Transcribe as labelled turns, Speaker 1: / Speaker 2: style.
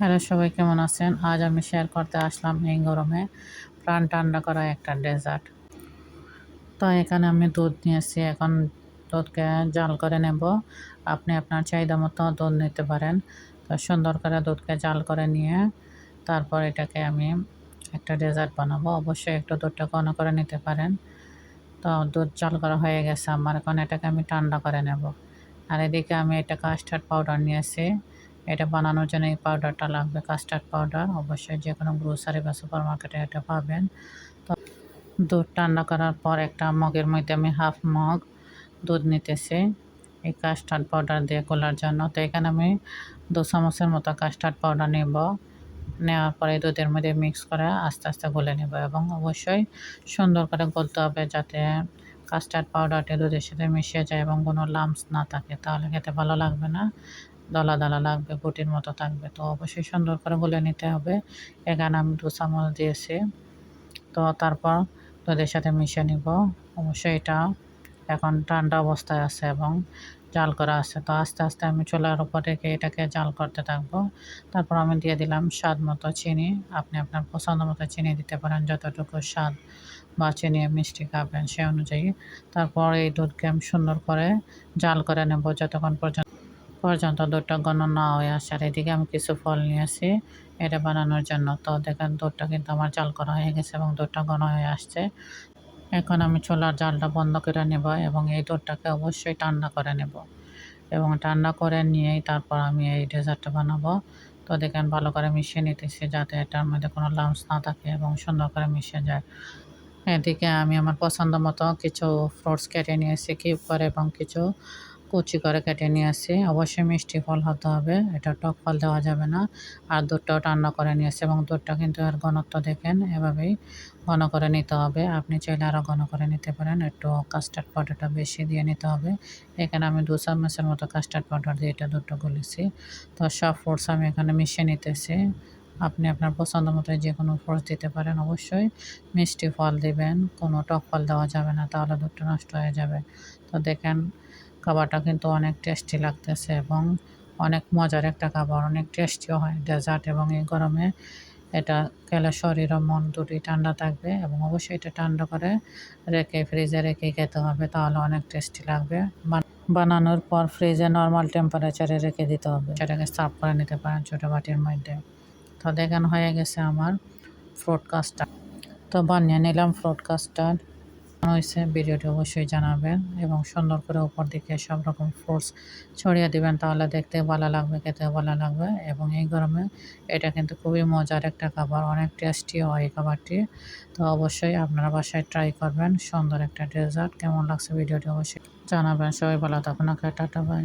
Speaker 1: Hello সবাই, কেমন আছেন? আজ আমি শেয়ার করতে আসলাম এই গরমে প্রাণ ঠান্ডা করা একটা ডেজার্ট। তো এখানে আমি দুধ নিয়েছি। এখন দুধকে জাল করে নেব। আপনি আপনার চাহিদা মতো দুধ নিতে পারেন। তো সুন্দর করে দুধকে জাল করে নিয়ে তারপর এটাকে আমি একটা ডেজার্ট বানাবো। অবশ্যই একটু দুধটা ঘন করে নিতে পারেন। তো দুধ জাল করা হয়ে গেছে আমার। এখন এটাকে আমি ঠান্ডা করে নেব। আর এদিকে আমি এটা কাস্টার্ড পাউডার নিয়েছি। এটা বানানোর জন্য এই পাউডারটা লাগবে কাস্টার্ড পাউডার অবশ্যই যে কোনো গ্রোসারি বা সুপার মার্কেটে এটা পাবেন। তো দুধ ঠান্ডা করার পর একটা মগের মধ্যে আমি হাফ মগ দুধ নিতেছি, এই কাস্টার্ড পাউডার দিয়ে গোলার জন্য। তো এখানে আমি দু চামচের মতো কাস্টার্ড পাউডার নেব, নেওয়ার পরে দুধের মধ্যে মিক্স করে আস্তে আস্তে গলে নেব এবং অবশ্যই সুন্দর করে গলতে হবে যাতে কাস্টার্ড পাউডারটা দুধের সাথে মিশে যায় এবং কোনো লাম্পস না থাকে, তাহলে খেতে ভালো লাগবে না। দলা দলা লাগবে গুটির মতো থাকবে। তো অবশ্যই সুন্দর করে গুলে নিতে হবে। এখানে আমি দু চামচ দিয়েছি। তো তারপর দুধের সাথে মিশে নিব। অবশ্যই এটা এখন ঠান্ডা অবস্থায় আছে এবং জাল করা আছে। তো আস্তে আস্তে আমি চুলার উপর রেখে এটাকে জাল করতে থাকব। তারপর আমি দিয়ে দিলাম স্বাদ মতো চিনি। আপনি আপনার পছন্দ মতো চিনি দিতে পারেন, যতটুকু স্বাদ বা চিনি মিষ্টি খাবেন সে অনুযায়ী। তারপর এই দুধকে আমি সুন্দর করে জাল করে নেব যতক্ষণ পর্যন্ত পর্যন্ত দুধটা ঘন না হয়ে আসে। আর এদিকে আমি কিছু ফল নিয়েছি এটা বানানোর জন্য। তো দেখেন দুধটা কিন্তু আমার জাল করা হয়ে গেছে এবং দুধটা ঘন হয়ে আসছে। এখন আমি চোলার জালটা বন্ধ করে নেব এবং এই দুধটাকে অবশ্যই ঠান্ডা করে নেব। এবং ঠান্ডা করে নিয়েই তারপর আমি এই ডেজার্টটা বানাবো। তো দেখেন ভালো করে মিশিয়ে নিতেছি যাতে এটার মধ্যে কোনো লামস না থাকে এবং সুন্দর করে মিশে যায়। এদিকে আমি আমার পছন্দ মতো কিছু ফ্রুটস কেটে নিয়েছি, কিউব করে এবং কিছু কুচি করে কেটে নিয়ে আসি। অবশ্যই মিষ্টি ফল হতে হবে, এটা টক ফল দেওয়া যাবে না। আর দুধটাও ঠান্ডা করে নিয়ে আসি এবং দুধটা কিন্তু আর ঘনত্ব দেখেন, এভাবেই ঘন করে নিতে হবে। আপনি চাইলে আরও ঘন করে নিতে পারেন, একটু কাস্টার্ড পাউডারটা বেশি দিয়ে নিতে হবে। এখানে আমি দু চামচের মতো কাস্টার্ড পাউডার দিয়ে এটা দুধটা গলেছি। তো সব ফ্রুটস আমি এখানে মিশিয়ে নিতেছি। আপনি আপনার পছন্দ মতো যে কোনো ফ্রুটস দিতে পারেন অবশ্যই। মিষ্টি ফল দিবেন, কোনো টক ফল দেওয়া যাবে না, তাহলে দুধটা নষ্ট হয়ে যাবে। তো দেখেন খাবারটা কিন্তু অনেক টেস্টি লাগতেছে এবং অনেক মজার একটা খাবার, অনেক টেস্টিও হয়। ডেজার্ট এবং এই গরমে এটা খেলে শরীর ও মন দুটি ঠান্ডা থাকবে এবং অবশ্যই এটা ঠান্ডা করে রেখে ফ্রিজে রেখে খেতে হবে, তাহলে অনেক টেস্টি লাগবে। বানানোর পর ফ্রিজে নর্মাল টেম্পারেচারে রেখে দিতে হবে। সেটাকে সার্ভ করে নিতে পারেন ছোটো বাটির মধ্যে। তো দেখেন হয়ে গেছে আমার ফ্রুট কাস্টার্ড তো বানিয়ে নিলাম ফ্রুট কাস্টার্ড হয়েছে, ভিডিওটি অবশ্যই জানাবেন এবং সুন্দর করে উপর দিকে সব রকম ফ্রুটস ছড়িয়ে দিবেন, তাহলে দেখতে ভালো লাগবে, খেতে ভালো লাগবে এবং এই গরমে এটা কিন্তু খুবই মজার একটা খাবার, অনেক টেস্টি হয় এই খাবারটি। তো অবশ্যই আপনারা বাসায় ট্রাই করবেন, সুন্দর একটা ডেজার্ট কেমন লাগছে ভিডিওটি অবশ্যই জানাবেন। সবাই ভালো থাকুন টাটা